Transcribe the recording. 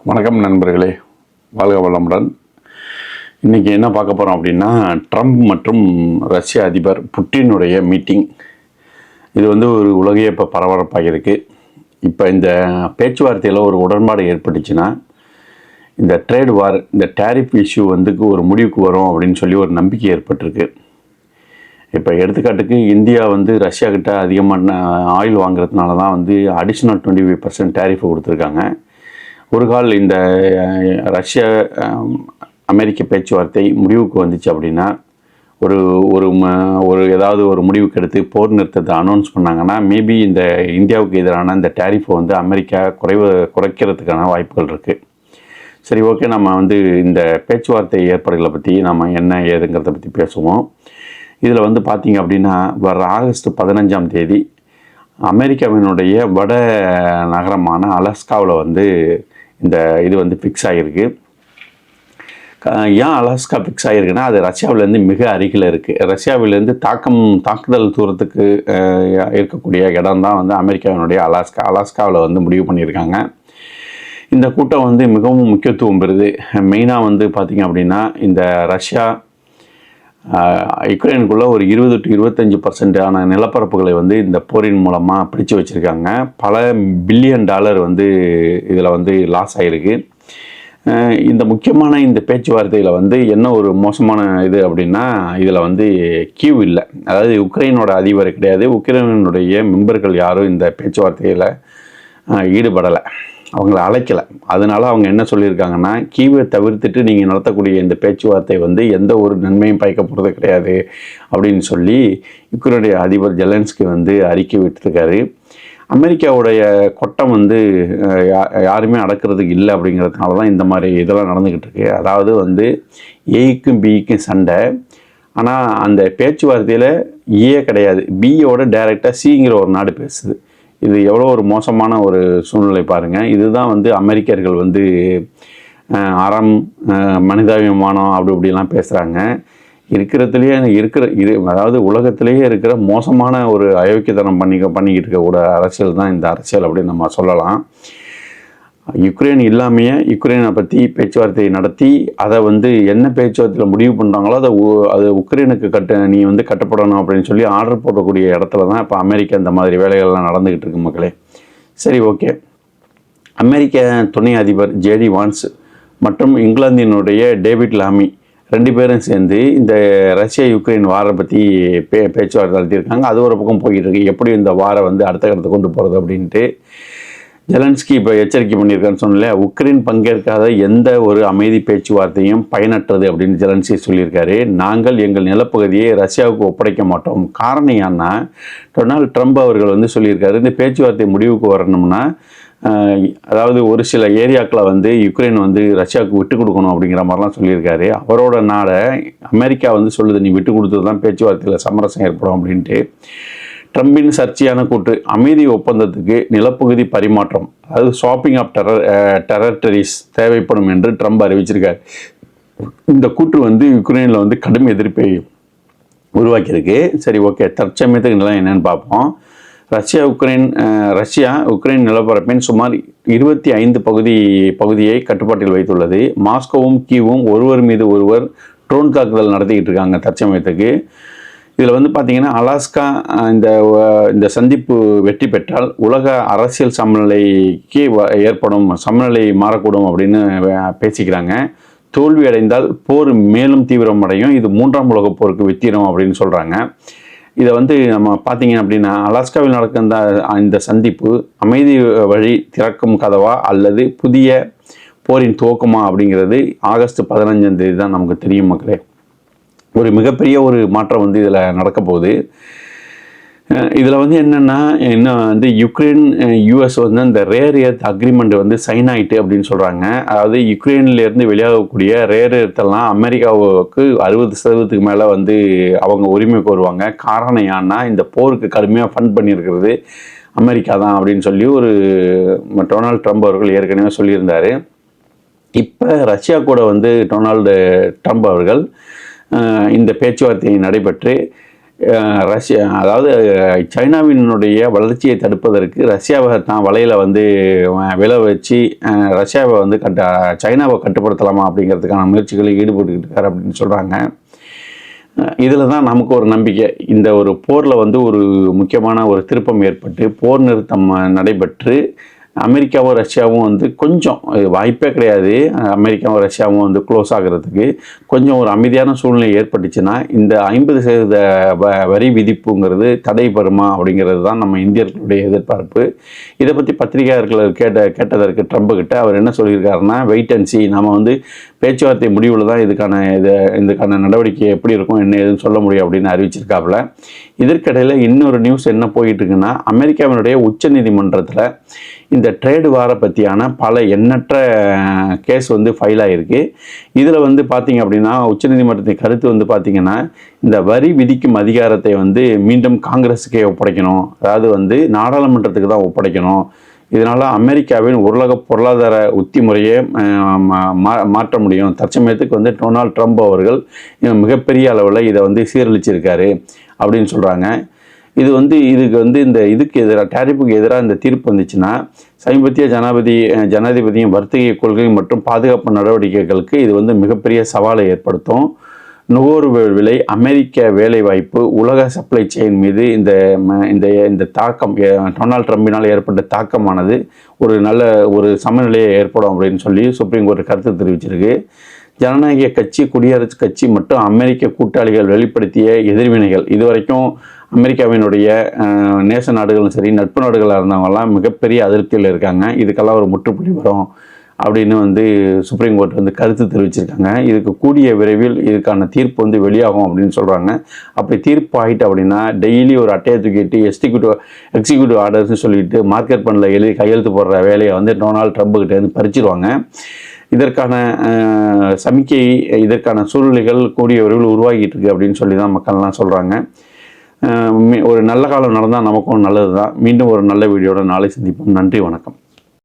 வணக்கம் நண்பர்களே. வாழ்க வளமுடன். இன்றைக்கி என்ன பார்க்க போகிறோம் அப்படின்னா ட்ரம்ப் மற்றும் ரஷ்ய அதிபர் புட்டினுடைய மீட்டிங். இது வந்து ஒரு உலகையே இப்போ பரபரப்பாக இருக்குது இப்போ இந்த பேச்சுவார்த்தையில் ஒரு உடன்பாடு ஏற்பட்டுச்சுன்னா இந்த ட்ரேட் வார் இந்த டேரிஃப் இஷ்யூ வந்து ஒரு முடிவுக்கு வரும் அப்படின்னு சொல்லி ஒரு நம்பிக்கை ஏற்பட்டிருக்கு. இப்போ எடுத்துக்காட்டுக்கு இந்தியா வந்து ரஷ்யா கிட்ட அதிகமான ஆயில் வாங்குறதுனால தான் வந்து அடிஷ்னல் டுவெண்ட்டி ஃபைவ் பர்சன்ட் டேரிஃபை கொடுத்துருக்காங்க. ஒரு கால் இந்த ரஷ்ய அமெரிக்க பேச்சுவார்த்தை முடிவுக்கு வந்துச்சு அப்படின்னா ஒரு ஒரு ம- ஒரு ஏதாவது ஒரு முடிவுக்கு எடுத்து போர் நிறுத்தத்தை அனௌன்ஸ் பண்ணாங்கன்னா மேபி இந்த இந்தியாவுக்கு எதிரான இந்த டேரிஃபை வந்து அமெரிக்கா குறைவு குறைக்கிறதுக்கான வாய்ப்புகள் இருக்குது சரி ஓகே நம்ம வந்து இந்த பேச்சுவார்த்தை ஏற்பாடுகளை பற்றி நம்ம என்ன ஏதுங்கிறத பற்றி பேசுவோம். இதில் வந்து பார்த்தீங்க அப்படின்னா வர ஆகஸ்ட் பதினஞ்சாம் தேதி அமெரிக்காவினுடைய வட நகரமான அலஸ்காவில் வந்து இந்த இது வந்து ஃபிக்ஸ் ஆகிருக்கு ஏன் அலாஸ்கா ஃபிக்ஸ் ஆகிருக்குன்னா அது ரஷ்யாவிலேருந்து மிக அருகில் இருக்குது ரஷ்யாவிலேருந்து தாக்கம் தாக்குதல் தூரத்துக்கு இருக்கக்கூடிய இடம் தான் வந்து அமெரிக்காவினுடைய அலாஸ்கா. அலாஸ்காவில் வந்து முடிவு பண்ணியிருக்காங்க. இந்த கூட்டம் வந்து மிகவும் முக்கியத்துவம் பெறுது. மெயினாக வந்து பார்த்திங்க அப்படின்னா இந்த ரஷ்யா யுக்ரைனுக்குள்ளே ஒரு இருபது டு இருபத்தஞ்சி பர்சன்டான நிலப்பரப்புகளை வந்து இந்த போரின் மூலமாக பிடிச்சு வச்சுருக்காங்க. பல பில்லியன் டாலர் வந்து இதில் வந்து லாஸ் ஆகிருக்கு இந்த முக்கியமான இந்த பேச்சுவார்த்தையில் வந்து என்ன ஒரு மோசமான இது அப்படின்னா இதில் வந்து கியூ இல்லை. அதாவது உக்ரைனோட அதிபர் கிடையாது. உக்ரைனுடைய மெம்பர்கள் யாரும் இந்த பேச்சுவார்த்தையில் ஈடுபடலை. அவங்கள அழைக்கலை. அதனால அவங்க என்ன சொல்லியிருக்காங்கன்னா கீவை தவிர்த்துட்டு நீங்கள் நடத்தக்கூடிய இந்த பேச்சுவார்த்தை வந்து எந்த ஒரு நன்மையும் பயக்க போகிறது கிடையாது அப்படின்னு சொல்லி யுக்ரைனுடைய அதிபர் ஜெலன்ஸ்கி வந்து அறிக்கை விட்டுருக்காரு. அமெரிக்காவுடைய கொட்டம் வந்து யா- யாருமே அடக்கிறதுக்கு இல்லை அப்படிங்கிறதுனால தான் இந்த மாதிரி இதெல்லாம் நடந்துக்கிட்டு இருக்கு. அதாவது வந்து ஏக்கும் பிக்கும் சண்டை. ஆனால் அந்த பேச்சுவார்த்தையில் ஏ கிடையாது. பியோட டைரெக்டாக சிங்கிற ஒரு நாடு பேசுது. இது எவ்வளோ ஒரு மோசமான ஒரு சூழ்நிலை பாருங்கள் இதுதான் வந்து அமெரிக்கர்கள் வந்து அறம் மனிதாபிமானம் அப்படி இப்படிலாம் பேசுகிறாங்க இருக்கிறதுலையே இருக்கிற இரு அதாவது உலகத்திலேயே இருக்கிற மோசமான ஒரு அயோக்கியத்தனம் பண்ணி பண்ணிக்கிட்டு இருக்கக்கூட அரசியல் தான் இந்த அரசியல் அப்படின்னு நம்ம சொல்லலாம். யுக்ரைன் இல்லாமையே யுக்ரைனை பற்றி பேச்சுவார்த்தை நடத்தி அதை வந்து என்ன பேச்சுவார்த்தையில் முடிவு பண்ணுறாங்களோ அதை உ- அது உக்ரைனுக்கு கட்ட நீ வந்து கட்டப்படணும் அப்படின்னு சொல்லி ஆர்டர் போடக்கூடிய இடத்துல தான் இப்போ அமெரிக்கா இந்த மாதிரி வேலைகள்லாம் நடந்துக்கிட்டு இருக்கு மக்களே. சரி ஓகே. அமெரிக்க துணை அதிபர் ஜேடி வான்ஸ் மற்றும் இங்கிலாந்தினுடைய டேவிட் லாமி ரெண்டு பேரும் சேர்ந்து இந்த ரஷ்யா யுக்ரைன் வாரை பற்றி பே பேச்சுவார்த்தை நடத்தியிருக்காங்க. அது ஒரு பக்கம் போய்கிட்டு இருக்கு. எப்படி இந்த வாரை வந்து அடுத்த கட்டத்தை கொண்டு போகிறது அப்படின்ட்டு ஜெலன்ஸ்கி இப்போ எச்சரிக்கை பண்ணியிருக்காருன்னு சொன்னல உக்ரைன் பங்கேற்காத எந்த ஒரு அமைதி பேச்சுவார்த்தையும் பயனற்றது அப்படின்னு ஜெலன்ஸ்கி சொல்லியிருக்காரு. நாங்கள் எங்கள் நிலப்பகுதியை ரஷ்யாவுக்கு ஒப்படைக்க மாட்டோம். காரணம் ஏன்னா டொனால்ட் ட்ரம்ப் அவர்கள் வந்து சொல்லியிருக்காரு இந்த பேச்சுவார்த்தை முடிவுக்கு வரணும்னா அதாவது ஒரு சில ஏரியாக்களை வந்து யுக்ரைன் வந்து ரஷ்யாவுக்கு விட்டு கொடுக்கணும் அப்படிங்கிற மாதிரிலாம் சொல்லியிருக்காரு. அவரோட நாடை அமெரிக்கா வந்து சொல்லுது நீ விட்டு கொடுத்தது தான் பேச்சுவார்த்தையில் சமரசம் ஏற்படும் அப்படின்ட்டு. ட்ரம்பின் சர்ச்சையான கூற்று அமைதி ஒப்பந்தத்துக்கு நிலப்பகுதி பரிமாற்றம் அதாவது ஷாப்பிங் ஆஃப் டெரர் டெரட்டரிஸ் தேவைப்படும் என்று ட்ரம்ப் அறிவிச்சிருக்கார். இந்த கூற்று வந்து யுக்ரைனில் வந்து கடும் எதிர்ப்பை உருவாக்கியிருக்கு. சரி ஓகே தற்சமயத்துக்கு நிலம் என்னன்னு பார்ப்போம். ரஷ்யா உக்ரைன் ரஷ்யா உக்ரைன் நிலப்பரப்பின் சுமார் இருபத்தி ஐந்து பகுதி பகுதியை கட்டுப்பாட்டில் வைத்துள்ளது. மாஸ்கோவும் கீவும் ஒருவர் மீது ஒருவர் ட்ரோன் தாக்குதல் நடத்திக்கிட்டு இருக்காங்க தற்சமயத்துக்கு. இதில் வந்து பார்த்தீங்கன்னா அலாஸ்கா இந்த இந்த சந்திப்பு வெற்றி பெற்றால் உலக அரசியல் சமநிலைக்கு வ- ஏற்படும் சமநிலை மாறக்கூடும் அப்படின்னு பேசிக்கிறாங்க. தோல்வி அடைந்தால் போர் மேலும் தீவிரமடையும். இது மூன்றாம் உலகப் போருக்கு வித்திரம் அப்படின்னு சொல்கிறாங்க இதை வந்து நம்ம பார்த்தீங்க அப்படின்னா அலாஸ்காவில் நடக்கிற இந்த இந்த சந்திப்பு அமைதி வழி திறக்கும் கதவா அல்லது புதிய போரின் துவக்கமா அப்படிங்கிறது ஆகஸ்ட் பதினஞ்சாம் தேதி தான் நமக்கு தெரியும் மக்களே. ஒரு மிகப்பெரிய ஒரு மாற்றம் வந்து இதில் நடக்க போகுது இதில் வந்து என்னென்னா என்ன வந்து யுக்ரைன் யூஎஸ் வந்து அந்த ரேர் எர்த் அக்ரிமெண்ட் வந்து சைன் ஆயிட்டு அப்படின்னு சொல்கிறாங்க அதாவது யுக்ரைன்லேருந்து வெளியாகக்கூடிய ரேர் எர்த்தெல்லாம் அமெரிக்காவுக்கு அறுபது சதவீதத்துக்கு மேலே வந்து அவங்க உரிமை கோருவாங்க. காரணம் ஏன்னா இந்த போருக்கு கடுமையாக ஃபண்ட் பண்ணியிருக்கிறது அமெரிக்கா தான் அப்படின்னு சொல்லி ஒரு டொனால்ட் ட்ரம்ப் அவர்கள் ஏற்கனவே சொல்லியிருந்தார். இப்போ ரஷ்யா கூட வந்து டொனால்டு ட்ரம்ப் அவர்கள் இந்த பேச்சுவார்த்தை நடைபெற்று ரஷ்யா அதாவது சைனாவினுடைய வளர்ச்சியை தடுப்பதற்கு ரஷ்யாவை தான் வலையில் வந்து விளை வச்சு ரஷ்யாவை வந்து கட்ட சைனாவை கட்டுப்படுத்தலாமா அப்படிங்கிறதுக்கான முயற்சிகளில் ஈடுபட்டுக்கிட்டு இருக்கார் அப்படின்னு சொல்கிறாங்க இதில் தான் நமக்கு ஒரு நம்பிக்கை. இந்த ஒரு போரில் வந்து ஒரு முக்கியமான ஒரு திருப்பம் ஏற்பட்டு போர் நிறுத்தம் நடைபெற்று அமெரிக்காவும் ரஷ்யாவும் வந்து கொஞ்சம் வாய்ப்பே கிடையாது. அமெரிக்காவும் ரஷ்யாவும் வந்து க்ளோஸ் ஆகிறதுக்கு கொஞ்சம் ஒரு அமைதியான சூழ்நிலை ஏற்பட்டுச்சுன்னா இந்த ஐம்பது சதவீத வ வரி விதிப்புங்கிறது தடை வருமா அப்படிங்கிறது தான் நம்ம இந்தியர்களுடைய எதிர்பார்ப்பு. இதை பற்றி பத்திரிகையாளர்கள் கேட்ட கேட்டதற்கு ட்ரம்ப் கிட்ட அவர் என்ன சொல்லியிருக்காருன்னா வெயிட் அண்ட் சி நம்ம வந்து பேச்சுவார்த்தை முடிவில் தான் இதுக்கான இது இதுக்கான நடவடிக்கை எப்படி இருக்கும் என்ன ஏதுன்னு சொல்ல முடியும் அப்படின்னு அறிவிச்சிருக்காப்புல. இதற்கிடையில் இன்னொரு நியூஸ் என்ன போயிட்டு இருக்குன்னா அமெரிக்காவினுடைய உச்சநீதிமன்றத்தில் இந்த ட்ரேடு வார பற்றியான பல எண்ணற்ற கேஸ் வந்து ஃபைல் ஆகிருக்கு இதில் வந்து பார்த்திங்க அப்படின்னா உச்சநீதிமன்றத்தின் கருத்து வந்து பார்த்திங்கன்னா இந்த வரி விதிக்கும் அதிகாரத்தை வந்து மீண்டும் காங்கிரஸுக்கே ஒப்படைக்கணும். அதாவது வந்து நாடாளுமன்றத்துக்கு தான் ஒப்படைக்கணும். இதனால் அமெரிக்காவின் உலக பொருளாதார உத்தி முறையை மா- மா- மாற்ற முடியும். தற்சமயத்துக்கு வந்து டொனால்ட் ட்ரம்ப் அவர்கள் மிகப்பெரிய அளவில் இதை வந்து சீரழிச்சிருக்காரு அப்படின்னு சொல்கிறாங்க இது வந்து இதுக்கு வந்து இந்த இதுக்கு எதிராக டேரிப்புக்கு எதிராக இந்த தீர்ப்பு வந்துச்சுன்னா சமீபத்திய ஜனாதிபதி ஜனாதிபதியின் வர்த்தக கொள்கை மற்றும் பாதுகாப்பு நடவடிக்கைகளுக்கு இது வந்து மிகப்பெரிய சவாலை ஏற்படுத்தும். நுகர்வோர் விலை அமெரிக்க வேலைவாய்ப்பு உலக சப்ளை செயின் மீது இந்த ம- இந்த இந்த தாக்கம் டொனால்ட் ட்ரம்பினால் ஏற்பட்ட தாக்கமானது ஒரு நல்ல ஒரு சமநிலையை ஏற்படும் அப்படின்னு சொல்லி சுப்ரீம் கோர்ட் கருத்து தெரிவிச்சிருக்கு. ஜனநாயக கட்சி குடியரசுக் கட்சி மற்றும் அமெரிக்க கூட்டாளிகள் வெளிப்படுத்திய எதிர்வினைகள். இதுவரைக்கும் அமெரிக்காவினுடைய நேச நாடுகளும் சரி நட்பு நாடுகளாக இருந்தவங்கலாம் மிகப்பெரிய அதிருப்தியில் இருக்காங்க. இதுக்கெல்லாம் ஒரு முற்றுப்புள்ளி வரும். அப்படின்னு வந்து சுப்ரீம் கோர்ட் வந்து கருத்து தெரிவிச்சிருக்காங்க. இதுக்கு கூடிய விரைவில் இதுக்கான தீர்ப்பு வந்து வெளியாகும் அப்படின்னு சொல்கிறாங்க அப்படி தீர்ப்பு ஆகிட்டு அப்படின்னா டெய்லி ஒரு அட்டையை தூக்கிட்டு எக்ஸிக்யூட்டிவ் எக்ஸிக்யூட்டிவ் ஆர்டர்ஸ்னு சொல்லிட்டு மார்க்கெட் பண்ணில் எழுதி கையெழுத்து போடுற வேலையை வந்து டொனால்ட் ட்ரம்ப்கிட்ட வந்து பறிச்சிருவாங்க. இதற்கான சமிக்கை இதற்கான சூழ்நிலைகள் கூடிய விரைவில் உருவாகிட்டு இருக்கு அப்படின்னு சொல்லி தான் மக்கள்லாம் சொல்கிறாங்க ஒரு நல்ல காலம் நடந்தால் நமக்கும் நல்லது தான் மீண்டும் ஒரு நல்ல வீடியோட நாளை சந்திப்போம். நன்றி வணக்கம்.